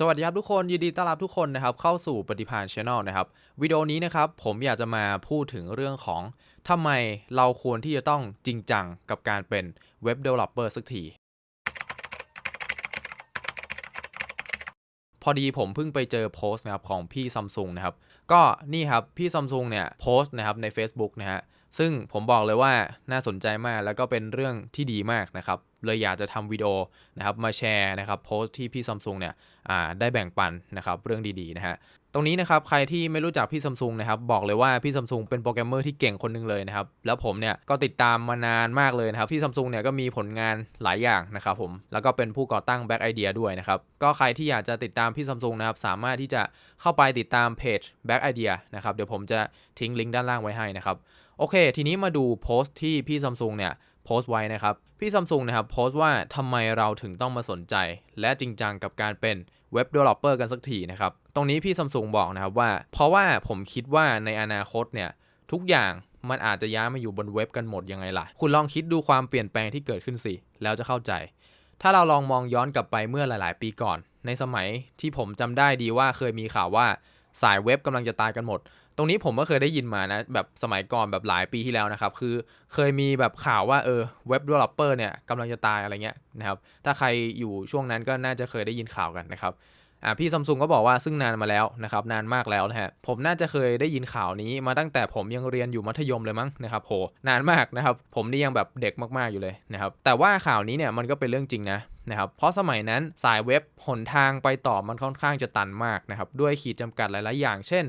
สวัสดีครับทุกคนยินดีต้อนรับทุกคนนะครับเข้าสู่ปฏิพานช n แนลนะครับวิดีโอนี้นะครับผมอยากจะมาพูดถึงเรื่องของทำไมเราควรที่จะต้องจริงจังกับการเป็นเว็บ Developer สักที พอดีผมเพิ่งไปเจอโพสต์นะครับของพี่ซัมซุงนะครับก็นี่ครับพี่ซัมซุงเนี่ยโพสต์นะครับใน Facebook นะฮะซึ่งผมบอกเลยว่าน่าสนใจมากแล้วก็เป็นเรื่องที่ดีมากนะครับ เลยอยากจะทำวิดีโอนะครับมาแชร์นะครับโพสต์ที่พี่ซัมซุงเนี่ยได้แบ่งปันนะครับเรื่องดีๆนะฮะตรงนี้นะครับใครที่ไม่รู้จักพี่ซัมซุงนะครับบอกเลยว่าพี่ซัมซุงเป็นโปรแกรมเมอร์ที่เก่งคนหนึงเลยนะครับแล้วผมเนี่ยก็ติดตามมานานมากเลยนะครับพี่ซัมซุงเนี่ยก็มีผลงานหลายอย่างนะครับผมแล้วก็เป็นผู้ก่อตั้ง Back Idea ด้วยนะครับก็ใครที่อยากจะติดตามพี่ซัมซุงนะครับสามารถที่จะเข้าไปติดตามเพจ Back Idea นะครับเดี๋ยวผมจะทิ้งลิงก์ด้านล่างไว้ให้นะครับ โอเค ทีนี้มาดูโพสต์ที่พี่ซัมซุงเนี่ยโพสต์ไว้นะครับ พี่ซัมซุงนะครับโพสต์ว่าทำไมเราถึงต้องมาสนใจ และจริงจังกับการเป็นเว็บ developer กันสักทีนะครับ ตรงนี้พี่ซัมซุงบอกนะครับว่า เพราะว่าผมคิดว่าในอนาคตเนี่ยทุกอย่างมันอาจจะย้ายมาอยู่บนเว็บกันหมดยังไงล่ะ คุณลองคิดดูความเปลี่ยนแปลงที่เกิดขึ้นสิ แล้วจะเข้าใจ ถ้าเราลองมองย้อนกลับไปเมื่อหลาย ๆ ปีก่อน ในสมัยที่ผมจำได้ดีว่าเคยมีข่าวว่าสายเว็บกำลังจะตายกันหมด ตรงนี้ผมก็เคยได้ยินมานะ แบบสมัยก่อนแบบหลายปีที่แล้วนะครับ คือเคยมีแบบข่าวว่าเออเว็บ developer เนี่ยกำลังจะตายอะไรเงี้ยนะครับถ้าใครอยู่ช่วงนั้นก็น่าจะเคยได้ยินข่าวกันนะครับอ่าพี่ซัมซุงก็บอกว่าซึ่งนานมาแล้วนะครับนานมากแล้วนะฮะผมน่าจะเคยได้ยินข่าวนี้มาตั้งแต่ผมยังเรียนอยู่มัธยมเลยมั้งนะครับโหนานมากนะครับผมนี่ยังแบบเด็กมากๆอยู่เลยนะครับแต่ว่าข่าวนี้เนี่ยมันก็เป็นเรื่องจริงนะนะครับเพราะสมัยนั้นสายเว็บหนทางไปต่อมันค่อนข้างจะตันมากนะครับด้วยขีดจำกัดหลายๆอย่าง เช่น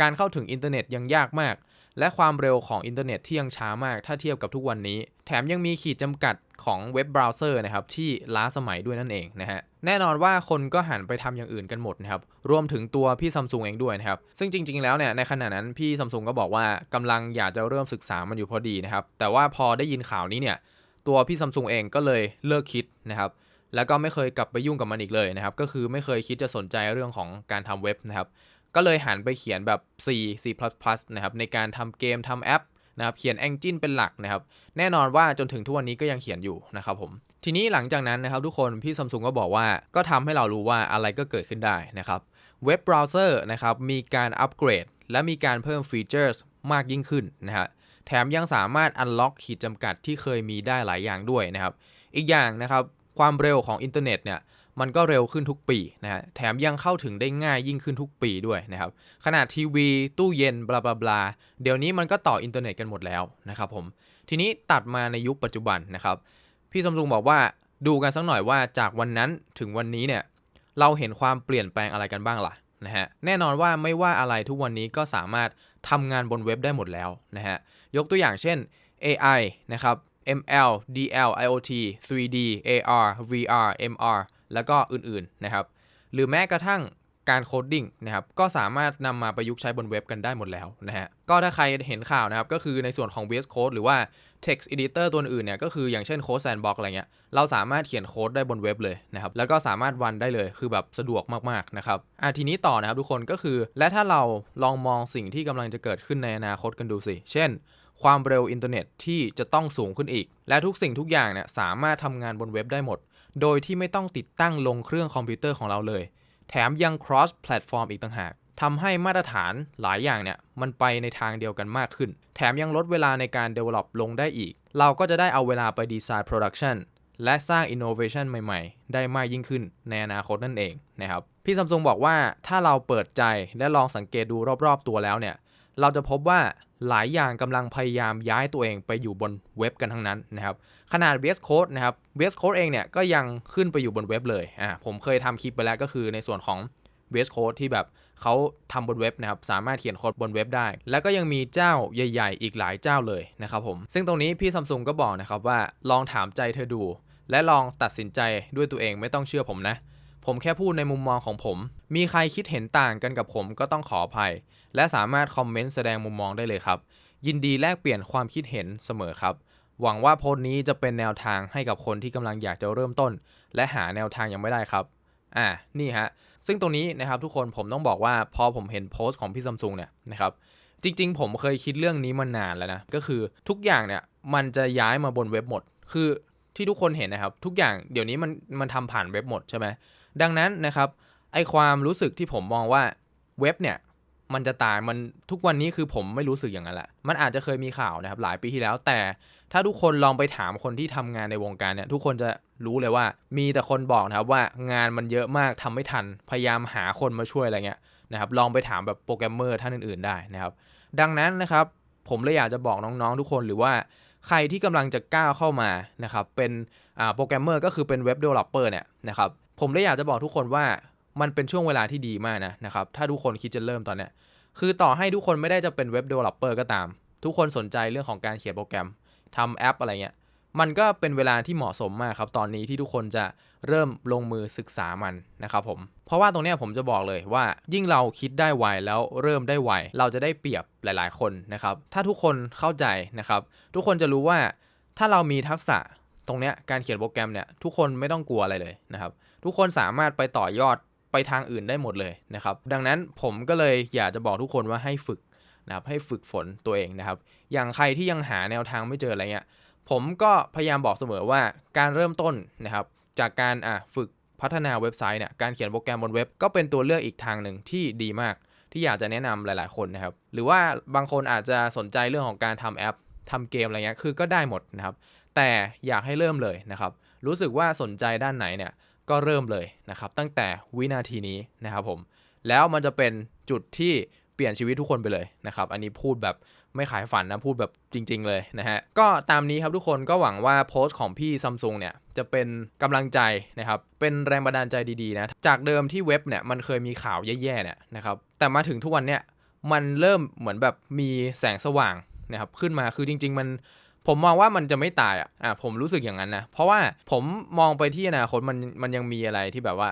การเข้าถึงอินเทอร์เน็ตยังยากมาก และความเร็วของอินเทอร์เน็ตที่ยังช้ามากถ้าเทียบกับทุกวันนี้ แถมยังมีขีดจำกัดของเว็บเบราว์เซอร์นะครับที่ล้าสมัยด้วยนั่นเองนะฮะแน่นอนว่าคนก็หันไปทำอย่างอื่นกันหมดนะครับรวมถึงตัวพี่ซัมซุงเองด้วยนะครับซึ่งจริง ๆ แล้วเนี่ยในขณะนั้นพี่ซัมซุงก็บอกว่ากำลังอยากจะเริ่มศึกษามันอยู่พอดีนะครับแต่ว่าพอได้ยินข่าวนี้เนี่ยตัวพี่ซัมซุงเองก็เลยเลิกคิดนะครับแล้วก็ไม่เคยกลับไปยุ่งกับมันอีกเลยนะครับก็คือไม่เคยคิดจะสนใจเรื่องของการทำเว็บนะครับ ก็เลยหันไปเขียนแบบ C C++ นะครับในการทำเกมทำแอปนะครับเขียน Engine เป็นหลักนะครับแน่นอนว่าจนถึงทุกวันนี้ก็ยังเขียนอยู่นะครับผมทีนี้หลังจากนั้นนะครับทุกคนพี่ซัมซุงก็บอกว่าก็ทำให้เรารู้ว่าอะไรก็เกิดขึ้นได้นะครับเว็บเบราว์เซอร์นะครับมีการอัปเกรด และมีการเพิ่มฟีเจอร์มากยิ่งขึ้นนะฮะแถมยังสามารถอันล็อกขีดจำกัดที่เคยมีได้หลายอย่างด้วยนะครับ อีกอย่างนะครับ ความเร็วของอินเทอร์เน็ตเนี่ย มันก็เร็วขึ้นทุกปีนะฮะแถมยังเข้าถึงได้ง่ายยิ่งขึ้นทุกปีด้วยนะครับขนาดทีวี ตู้เย็นบลาบลาบลาเดี๋ยวนี้มันก็ต่ออินเทอร์เน็ตกันหมดแล้วนะครับผมทีนี้ตัดมาในยุคปัจจุบันนะครับพี่ซัมซุงบอกว่าดูกันสักหน่อยว่าจากวันนั้นถึงวันนี้เนี่ยเราเห็นความเปลี่ยนแปลงอะไรกันบ้างล่ะนะฮะแน่นอนว่าไม่ว่าอะไรทุกวันนี้ก็สามารถทำงานบนเว็บได้หมดแล้วนะฮะยกตัวอย่างเช่น AI นะครับ ML DL IoT 3D AR VR MR แล้วก็อื่นๆนะครับ หรือแม้กระทั่งการโคดดิ้งนะครับ ก็สามารถนำมาประยุกต์ใช้บนเว็บกันได้หมดแล้วนะฮะ ก็ถ้าใครเห็นข่าวนะครับ ก็คือในส่วนของ VS Code หรือว่า text editor ตัวอื่นเนี่ย ก็คืออย่างเช่น Code Sandbox อะไรเงี้ย เราสามารถเขียนโค้ดได้บนเว็บเลยนะครับ แล้วก็สามารถวันได้เลย คือแบบสะดวกมากๆนะครับ อะทีนี้ต่อนะครับทุกคนก็คือ และถ้าเราลองมองสิ่งที่กำลังจะเกิดขึ้นในอนาคตกันดูสิ เช่น ความเร็วอินเทอร์เน็ตที่จะต้องสูงขึ้นอีก และทุกสิ่งทุกอย่างเนี่ยสามารถทำงานบนเว็บได้หมด โดยที่ไม่ต้องติดตั้งลงเครื่องคอมพิวเตอร์ของเราเลย แถมยัง cross platform อีกต่างหากทำให้มาตรฐานหลายอย่างเนี่ย มันไปในทางเดียวกันมากขึ้น แถมยังลดเวลาในการ develop ลงได้อีก เราก็จะได้เอาเวลาไป design production และสร้าง innovation ใหม่ๆ ได้มากยิ่งขึ้นในอนาคตนั่นเองนะครับ พี่ซัมซุงบอกว่าถ้าเราเปิดใจและลองสังเกตดูรอบๆตัวแล้วเนี่ย เราจะพบว่า หลายอย่างกำลังพยายามย้ายตัวเองไปอยู่บนเว็บกันทั้งนั้นนะครับ ขนาด VS Code นะครับ VS Code เองเนี่ยก็ยังขึ้นไปอยู่บนเว็บเลยอ่าผมเคยทำคลิปไปแล้วก็คือในส่วนของ VS Code ที่แบบเขาทำบนเว็บนะครับ สามารถเขียนโค้ดบนเว็บได้ แล้วก็ยังมีเจ้าใหญ่ ๆ อีกหลายเจ้าเลยนะครับผม ซึ่งตรงนี้พี่ซัมซุงก็บอกนะครับว่าลองถามใจเธอดู และลองตัดสินใจด้วยตัวเองไม่ต้องเชื่อผมนะ ผมแค่พูดในมุมมองของผม มีใครคิดเห็นต่างกันกับผมก็ต้องขออภัย และสามารถคอมเมนต์แสดงมุมมองได้เลยครับ ยินดีแลกเปลี่ยนความคิดเห็นเสมอครับ หวังว่าโพสต์นี้จะเป็นแนวทางให้กับคนที่กำลังอยากจะเริ่มต้น และหาแนวทางยังไม่ได้ครับอ่านี่ฮะซึ่งตรงนี้นะครับทุกคนผมต้องบอกว่าพอผมเห็นโพสต์ของพี่ซัมซุงเนี่ยนะครับจริง ๆ ผมเคยคิดเรื่องนี้มานานแล้วนะก็คือทุกอย่างเนี่ยมันจะย้ายมาบนเว็บหมด คือที่ทุกคนเห็นนะครับ ทุกอย่างเดี๋ยวนี้มันมันทำผ่านเว็บหมดใช่ไหมดังนั้นนะครับไอความรู้สึกที่ผมมองว่าเว็บเนี่ย มันจะตายมันทุกวันนี้คือผมไม่รู้สึกอย่างนั้นแหละ มันอาจจะเคยมีข่าวนะครับหลายปีที่แล้ว แต่ถ้าทุกคนลองไปถามคนที่ทำงานในวงการเนี่ยทุกคนจะรู้เลยว่า มีแต่คนบอกนะครับว่างานมันเยอะมากทำไม่ทัน พยายามหาคนมาช่วยอะไรเงี้ยนะครับลองไปถามแบบโปรแกรมเมอร์ท่านอื่นๆได้นะครับดังนั้นนะครับผมเลยอยากจะบอกน้องๆทุกคนหรือว่าใครที่กำลังจะก้าวเข้ามานะครับเป็นอ่าโปรแกรมเมอร์ก็คือเป็นเว็บเดเวลลอปเปอร์เนี่ยนะครับผมเลยอยากจะบอกทุกคนว่า มันเป็นช่วงเวลาที่ดีมากนะนะครับ ถ้าทุกคนคิดจะเริ่มตอนเนี้ย คือต่อให้ทุกคนไม่ได้จะเป็นเว็บ developer ก็ตาม ทุกคนสนใจเรื่องของการเขียนโปรแกรมทำแอปอะไรเงี้ย มันก็เป็นเวลาที่เหมาะสมมากครับ ตอนนี้ที่ทุกคนจะเริ่มลงมือศึกษามันนะครับผม เพราะว่าตรงเนี้ยผมจะบอกเลยว่ายิ่งเราคิดได้ไวแล้วเริ่มได้ไวเราจะได้เปรียบหลาย ๆ คนนะครับ ถ้าทุกคนเข้าใจนะครับ ทุกคนจะรู้ว่าถ้าเรามีทักษะตรงเนี้ยการเขียนโปรแกรมเนี่ยทุกคนไม่ต้องกลัวอะไรเลยนะครับ ทุกคนสามารถไปต่อยอด ไปทางอื่นได้หมดเลยนะครับ ดังนั้นผมก็เลยอยากจะบอกทุกคนว่าให้ฝึกนะครับให้ฝึกฝนตัวเองนะครับ อย่างใครที่ยังหาแนวทางไม่เจออะไรเงี้ยผมก็พยายามบอกเสมอว่าการเริ่มต้นนะครับ จากการอะฝึกพัฒนาเว็บไซต์เนี่ยการเขียนโปรแกรมบนเว็บ ก็เป็นตัวเลือกอีกทางหนึ่งที่ดีมาก ที่อยากจะแนะนำหลาย ๆคนนะครับ หรือว่าบางคนอาจจะสนใจเรื่องของการทำแอปทำเกมอะไรเงี้ยคือก็ได้หมดนะครับ แต่อยากให้เริ่มเลยนะครับ รู้สึกว่าสนใจด้านไหนเนี่ย ก็เริ่มเลยนะครับ ตั้งแต่วินาทีนี้นะครับผมแล้วมันจะเป็นจุดที่เปลี่ยนชีวิตทุกคนไปเลยนะครับ อันนี้พูดแบบไม่ขายฝันนะ พูดแบบจริง ๆ เลยนะฮะ ก็ตามนี้ครับทุกคนก็หวังว่าโพสต์ของพี่ซัมซุงเนี่ย จะเป็นกำลังใจนะครับ เป็นแรงบันดาลใจดีๆนะ จากเดิมที่เว็บเนี่ยมันเคยมีข่าวแย่ๆเนี่ยนะครับ แต่มาถึงทุกวันเนี่ยมันเริ่มเหมือนแบบมีแสงสว่างนะครับขึ้นมา คือจริง ๆ มัน ผมมองว่ามันจะไม่ตายอะอะผมรู้สึกอย่างนั้นนะเพราะว่าผมมองไปที่อนาคตมันมันยังมีอะไรที่แบบว่า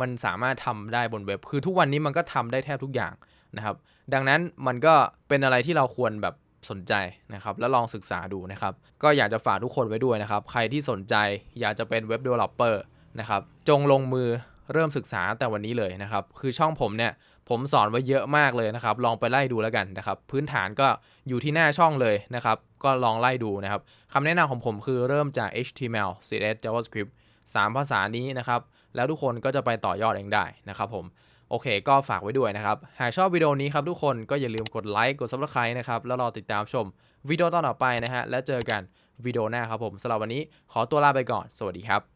มันสามารถทำได้บนเว็บ คือทุกวันนี้มันก็ทำได้แทบทุกอย่างนะครับ ดังนั้นมันก็เป็นอะไรที่เราควรแบบสนใจนะครับ แล้วลองศึกษาดูนะครับ ก็อยากจะฝากทุกคนไว้ด้วยนะครับ ใครที่สนใจอยากจะเป็นเว็บ developer นะครับ จงลงมือ เริ่มศึกษาแต่วันนี้เลยนะครับ คือช่องผมเนี่ยผมสอนไว้เยอะมากเลยนะครับ ลองไปไล่ดูแล้วกันนะครับ พื้นฐานก็อยู่ที่หน้าช่องเลยนะครับ ก็ลองไล่ดูนะครับคำแนะนำของผมคือเริ่มจาก HTML CSS JavaScript 3 ภาษานี้นะครับ แล้วทุกคนก็จะไปต่อยอดเองได้นะครับผมโอเค ก็ฝากไว้ด้วยนะครับ หากชอบวิดีโอนี้ครับทุกคนก็อย่าลืมกดไลค์กด Subscribe นะครับ แล้วรอติดตามชมวิดีโอตอนต่อไปนะฮะ แล้วเจอกันวิดีโอหน้าครับผมสำหรับวันนี้ขอตัวลาไปก่อน สวัสดีครับ